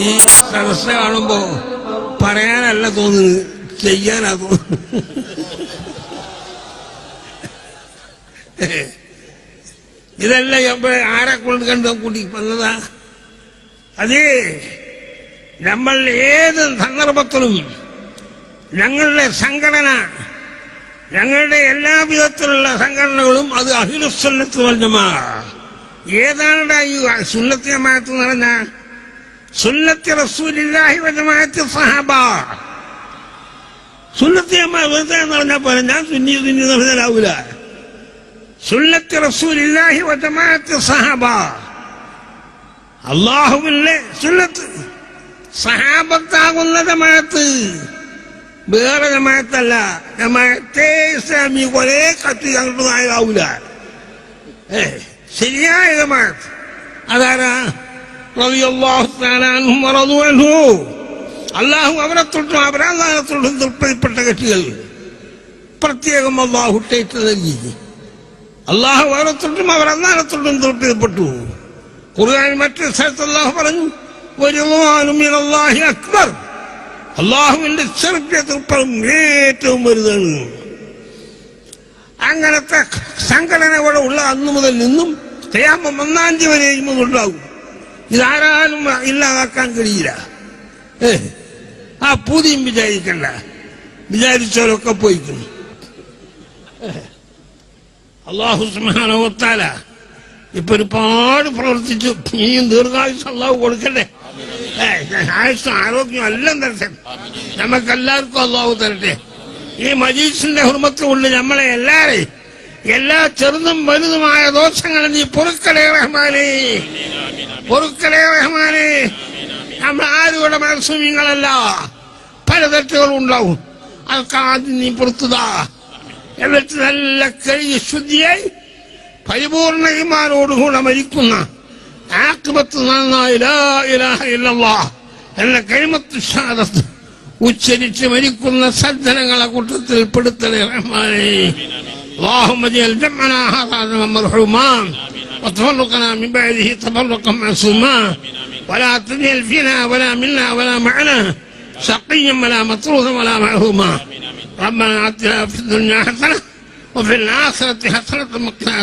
ഈ സദസ് കാണുമ്പോ പറയാനല്ല തോന്നുന്നത്. ചെയ്യാനാ തോന്നുന്നു ഇതെല്ലാം ഇപ്പൊ ആരെ കൊണ്ട് കണ്ടോ കൂട്ടി വന്നതാ? അതേ നമ്മൾ ഏത് സന്ദർഭത്തിലും ഞങ്ങളുടെ സംഘടന ഞങ്ങളുടെ എല്ലാ വിധത്തിലുള്ള സംഘടനകളും അത് അഹിലുസുന്നത്ത് പറഞ്ഞമാ ഏതാണ് ഈ സുന്നത്ത് ജമാഅത്ത് എന്ന് പറഞ്ഞ സുന്നത്തി റസൂലില്ലാഹി വജമാഅത്ത് സഹാബ സുന്നത്ത് ജമാഅത്ത് വെറുതെ എന്ന് പറഞ്ഞാൽ പോലെ ഞാൻ സുന്നി സുന്നി എന്ന് പറഞ്ഞാലാവൂല സുന്നത്തി റസൂലില്ലാഹി വജമാഅത്ത് സഹാബ അള്ളാഹുവിന്റെ സുന്നത്ത് സഹാബത്താകുന്ന ജമാഅത്ത് വേറെ ജമാഅത്തല്ല ജമാഅത്തെ ഇസ്ലാമി ഒരേ കത്തി അങ്ങോട്ട് ആകാവൂല ഏ ശരിയായ ജമാഅത്ത് അതാരാ റളിയല്ലാഹു അള്ളാഹു അവരെ തൊട്ടും അവരാധാനെ തൊട്ടും തൃപ്തിപ്പെട്ട കക്ഷികൾ. പ്രത്യേകം അള്ളാഹു ടേറ്റ് നൽകി അള്ളാഹു അവരെ തൊട്ടും അവർ തൊട്ടും തൃപ്തിപ്പെട്ടു ഖുർആൻ മറ്റൊരു സ്ഥലത്ത് അള്ളാഹു പറഞ്ഞു അക്ബർ. അള്ളാഹുവിന്റെ ചെറുപ്പിയ തൃപ്പം ഏറ്റവും വലുതാണ്. അങ്ങനത്തെ സംഘടന ഇവിടെ ഉള്ള അന്നു മുതൽ നിന്നും ചെയ്യാമ്പം ഒന്നാം തീയതി വരെയും ഉണ്ടാകും ഇതാരാലും ഇല്ലാതാക്കാൻ കഴിയില്ല ഏ ആ പൂതിയും വിചാരിക്കണ്ട വിചാരിച്ചവരൊക്കെ പോയിക്കുന്നു അള്ളാഹു സുഹാനവത്താല ഇപ്പൊ ഒരുപാട് പ്രവർത്തിച്ചു ഇനിയും ദീർഘായുസ് അള്ളാഹു കൊടുക്കട്ടെ ഏ, ആയുസ്സും ആരോഗ്യം എല്ലാം തരട്ടെ നമുക്കെല്ലാവർക്കും അള്ളാഹു തരട്ടെ ഈ മജീസിന്റെ ഹുർമത്ത് കൊണ്ട് നമ്മളെ എല്ലാരെയും എല്ലാ ചെറുതും വലുതുമായ ദോഷങ്ങളെ നീ പൊറുക്കലേ റഹ്മാനേ പൊറുക്കലേ റഹ്മാനേ നമ്മൾ ആരുടെ മനസ്സുമിങ്ങളല്ല പല തെറ്റുകളും ഉണ്ടാവും അതൊക്കെ ആദ്യം നീ പൊറുത്തുതാ എന്നിട്ട് നല്ല കഴുകി ശുദ്ധിയായി പരിപൂർണ ഇമാനോടുകൂടെ മരിക്കുന്ന ആക്ബത്ത് നന്നായി ലാ ഇലാഹ ഇല്ലല്ലാഹ് എന്ന കഴിമത്ത് ഷാദത്ത് ഉച്ചരിച്ച് മരിക്കുന്ന സജ്ജനങ്ങളെ കൂട്ടത്തിൽ പെടുത്തലേ റഹ്മാനേ اللهم اجعل جمعنا هذا مرحوما وتفرقنا من بعده تفرقا معصوما. ولا تجعل فينا ولا منا ولا معنا. شقيا ولا مطرودا ولا معهوما. ربنا آتنا في الدنيا حسنة وفي الآخرة حسنة وقنا